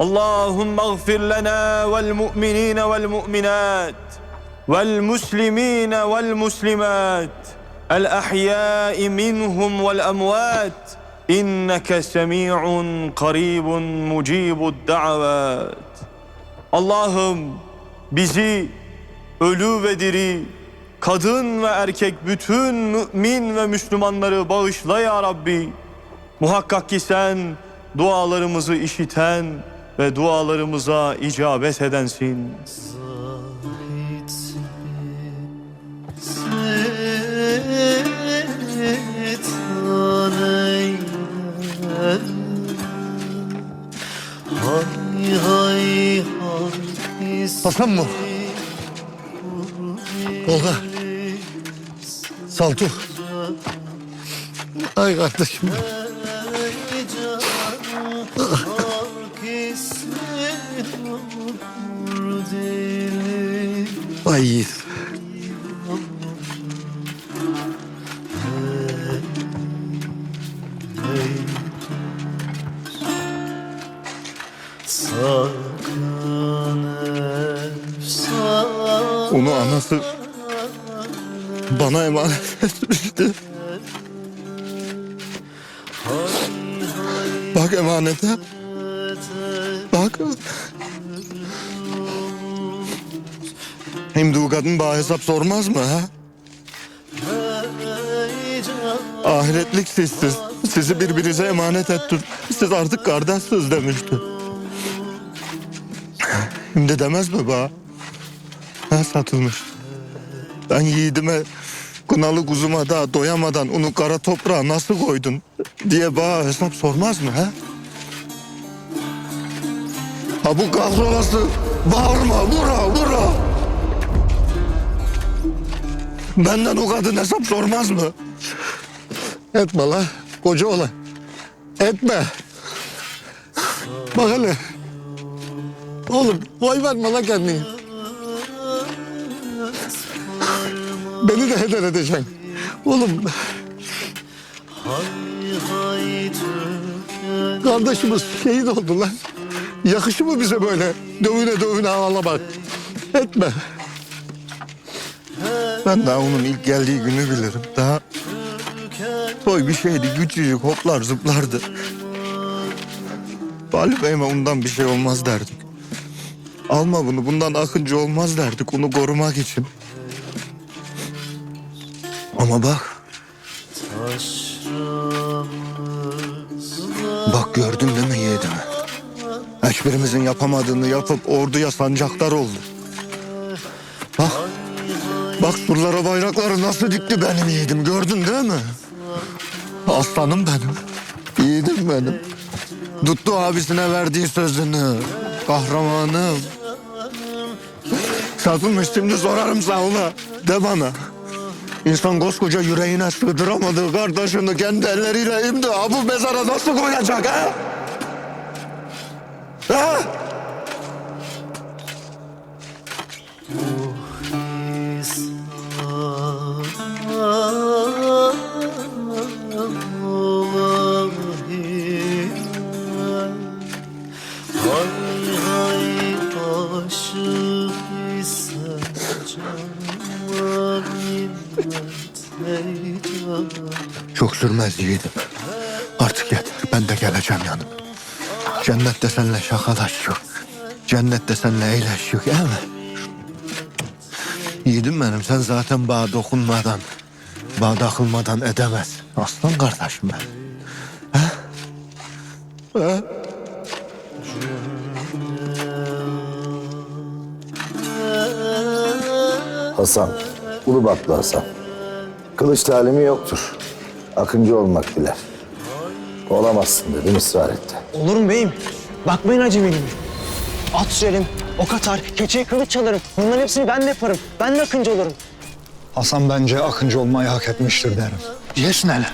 اللهم اغفر لنا والمؤمنين والمؤمنات والمسلمين والمسلمات الأحياء منهم والأموات إنك سميع قريب مجيب الدعوات Allah'ım bizi ölü ve diri, kadın ve erkek bütün mümin ve Müslümanları bağışla ya Rabbi. Muhakkak ki sen dualarımızı işiten ve dualarımıza icabet edensin. Hasan mı? Tolga. Saltuk. Ay kardeşim. Ay Yiğit. Onu anası bana emanet etmişti. Bak emanete. Bak. Hem kadın bana hesap sormaz mı ha? Ahiretlik sizsiz. Sizi birbirinize emanet ettim. Siz artık kardeşsiniz demişti. Şimdi demez mi bana? Ha satılmış. Ben yiğidime kınalı kuzuma da doyamadan onu kara toprağa nasıl koydun diye bana hesap sormaz mı ha? Ha bu kahrolası bağırma vura vura. Benden o kadın hesap sormaz mı? Etme la koca ola. Etme. Bak hele. Oğlum koy verme la kendini. Beni de heder edeceksin. Oğlum kardeşimiz şehit oldu lan. Yakışır mı bize böyle dövüne dövüne ağlamak? Etme. Ben daha onun ilk geldiği günü bilirim. Daha boy bir şeydi küçücük hoplar zıplardı. Bali Bey'ime ondan bir şey olmaz derdik. Alma bunu bundan akıncı olmaz derdik onu korumak için. Ama bak Bak gördün değil mi yiğidimi? Hiçbirimizin yapamadığını yapıp orduya sancaktar oldu. Bak, surlara bayrakları nasıl dikti benim yiğidim gördün değil mi? Aslanım benim, yiğidim benim. Tuttu abisine verdiği sözünü, kahramanım. Satılmış şimdi sorarım sana ona, de bana. İnsan koskoca yüreğine sığdıramadığı kardeşini kendi elleriyle imdi. Ha bu mezara nasıl koyacak ha? Ha? Sürmez yiğidim. Artık yeter. Ben de geleceğim yanına. Cennette seninle şakalaşıyor. Cennette seninle eğleşiyor değil mi? Yiğidim benim sen zaten bağ dokunmadan, bağ takılmadan edemez. Aslan kardeşim ben. Ha? Ha? Hasan, Ulubatlı Hasan. Kılıç talimi yoktur. Akıncı olmak diler. Olamazsın dedim ısrar etti. Olur mu beyim? Bakmayın acemiliğime. At sürerim, ok atar, keçeye kılıç çalarım. Bunların hepsini ben de yaparım. Ben de akıncı olurum. Hasan bence akıncı olmayı hak etmiştir derim. Yesin hele.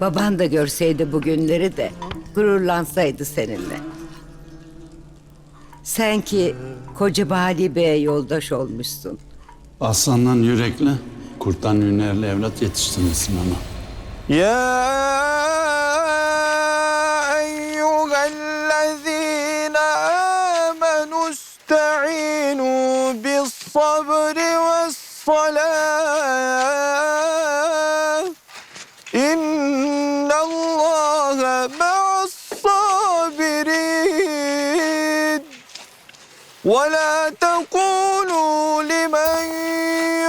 Baban da görseydi bugünleri de gururlansaydı seninle. Sen ki koca Bali Bey'e yoldaş olmuşsun. Aslandan yürekli, kurttan hünerli evlat yetiştirmesin ama. Ya eyyühellezine amenu ista'inu bis sabri ve salah. İnnallâhe me'as sabirin. Ve la tekûn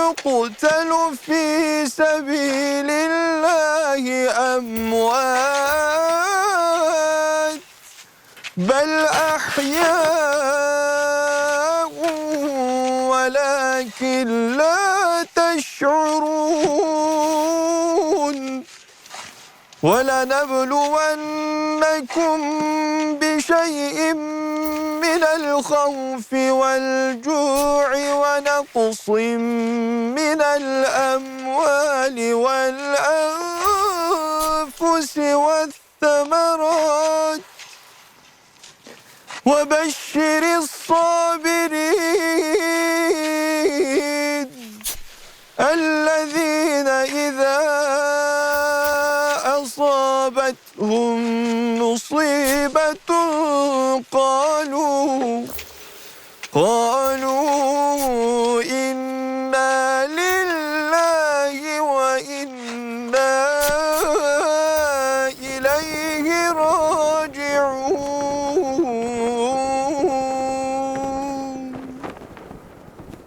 يقتل في سبيل الله أموات بل أحياء ولكن لا تشعرون. ولنبلونكم بشيء من الخوف والجوع ونقص من الأموال والأنفس والثمرات. وبشر الصابرين الذين أصابتهم مصيبة قالوا قالوا